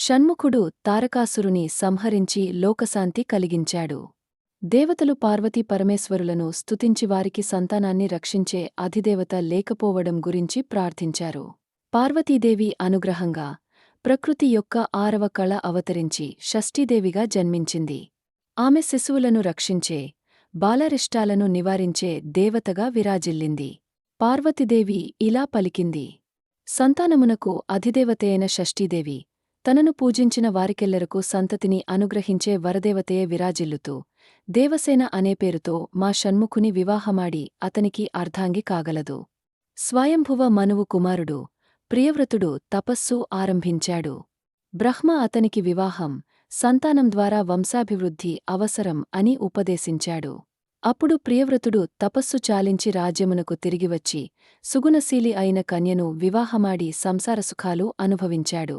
షణ్ముఖుడు తారకాసురుని సంహరించి లోకశాంతి కలిగించాడు. దేవతలు పార్వతీ పరమేశ్వరులను స్తుతించి వారికి సంతానాన్ని రక్షించే అధిదేవత లేకపోవడం గురించి ప్రార్థించారు. పార్వతీదేవి అనుగ్రహంగా ప్రకృతి యొక్క ఆరవ కళ అవతరించి షష్ఠీదేవిగా జన్మించింది. ఆమె శిశువులను రక్షించే బాలరిష్టాలను నివారించే దేవతగా విరాజిల్లింది. పార్వతీదేవి ఇలా పలికింది. సంతానమునకు అధిదేవతయైన షష్ఠీదేవి తనను పూజించిన వారికెల్లరకు సంతతిని అనుగ్రహించే వరదేవతయే విరాజిల్లుతూ దేవసేన అనే పేరుతో మా షణ్ముఖుని వివాహమాడి అతనికి అర్ధాంగి కాగలదు. స్వయంభువ మనువు కుమారుడు ప్రియవ్రతుడు తపస్సు ఆరంభించాడు. బ్రహ్మ అతనికి వివాహం సంతానం ద్వారా వంశాభివృద్ధి అవసరం అని ఉపదేశించాడు. అప్పుడు ప్రియవ్రతుడు తపస్సు చాలించి రాజ్యమునకు తిరిగివచ్చి సుగుణశీలి అయిన కన్యను వివాహమాడి సంసారసుఖాలు అనుభవించాడు.